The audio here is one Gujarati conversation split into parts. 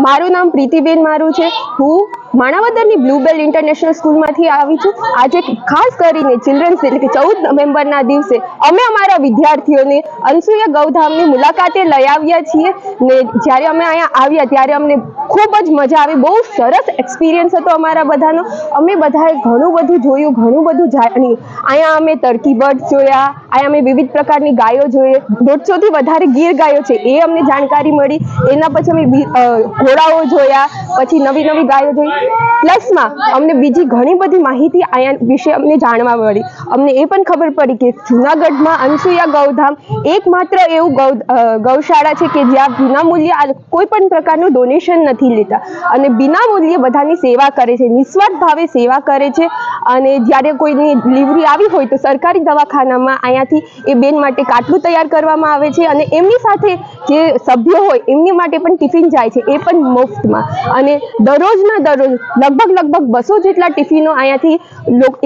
મારું નામ પ્રીતિબેન મારું છે. હું માણાવદરની બ્લુબેલ ઇન્ટરનેશનલ સ્કૂલમાંથી આવી છું. આજે ખાસ કરીને ચિલ્ડ્રન્સ એટલે કે ચૌદ નવેમ્બરના દિવસે અમે અમારા વિદ્યાર્થીઓને અનસુયા ગૌધામની મુલાકાતે લઈ આવ્યા છીએ ને જ્યારે અમે અહીંયા આવ્યા ત્યારે અમને ખૂબ જ મજા આવી. બહુ સરસ એક્સપિરિયન્સ હતો અમારા બધાનો. અમે બધાએ ઘણું બધું જોયું, ઘણું બધું જાણ્યું. અહીંયા અમે ટર્કી બર્ડ જોયા, અહીંયા અમે વિવિધ પ્રકારની ગાયો જોઈએ દોઢસોથી વધારે ગીર ગાયો છે, એ અમને જાણકારી મળી. એના પછી અમે ઘોડાઓ જોયા, પછી નવી નવી ગાયો જોઈ. પ્લસમાં અમને બીજી ઘણી બધી માહિતી અહીંયા વિશે અમને જાણવા મળી. અમને એ પણ ખબર પડી કે જુનાગઢમાં અનસુયા ગૌધામ એકમાત્ર એવું ગૌ ગૌશાળા છે કે જ્યાં વિનામૂલ્યે આ કોઈ પણ પ્રકારનું ડોનેશન નથી લેતા. અને વિનામૂલ્યે બધાની સેવા કરે છે, નિસ્વાર્થ ભાવે સેવા કરે છે. અને જ્યારે કોઈની ડિલિવરી આવી હોય તો સરકારી દવાખાનામાં અહીંયાથી એ બેન માટે કાટલું તૈયાર કરવામાં આવે છે અને એમની સાથે જે સભ્યો હોય એમની માટે પણ ટિફિન જાય છે એ પણ મુફ્તમાં. અને દરરોજના દરરોજ લગભગ લગભગ બસો જેટલા ટિફિનો અહીંયાથી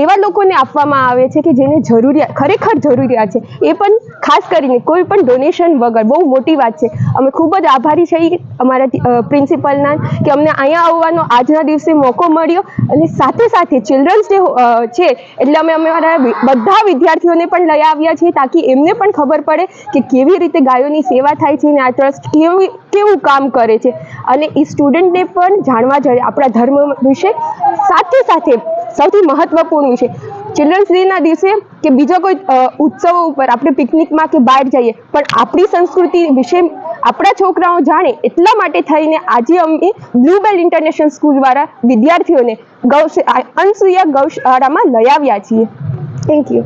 એવા લોકોને આપવામાં આવે છે કે જેને જરૂરિયાત ખરેખર જરૂરિયાત છે. એ પણ ખાસ કરીને કોઈ પણ ડોનેશન વગર બહુ મોટી વાત છે. અમે ખૂબ જ આભારી છીએ અમારા પ્રિન્સિપલના કે અમને અહીંયા આવવાનો આજના દિવસે મોકો મળ્યો અને સાથે સાથે ચિલ્ડ્રન્સ ડે છે. એટલે અમે અમારા બધા વિદ્યાર્થીઓને પણ લઈ આવ્યા છીએ તાકી એમને પણ ખબર પડે કે કેવી રીતે ગાયોની સેવા થાય છે અને આ ટ્રસ્ટ કેવી, કેવું કામ કરે છે. અને એ સ્ટુડન્ટને પણ જાણવા જોઈએ આપણા ધર્મ વિશે સાથે સાથે સૌથી મહત્વપૂર્ણ વિશે ચિલ્ડ્રન્સ ડેના દિવસે કે બીજા કોઈ ઉત્સવો ઉપર આપણે પિકનિકમાં કે બહાર જઈએ, પણ આપણી સંસ્કૃતિ વિશે આપણા છોકરાઓ જાણે એટલા માટે થઈને આજે અમે બ્લુબેલ ઇન્ટરનેશનલ સ્કૂલ દ્વારા વિદ્યાર્થીઓને ગૌ અનસુયા ગૌશાળામાં લઈ આવ્યા છીએ. Thank you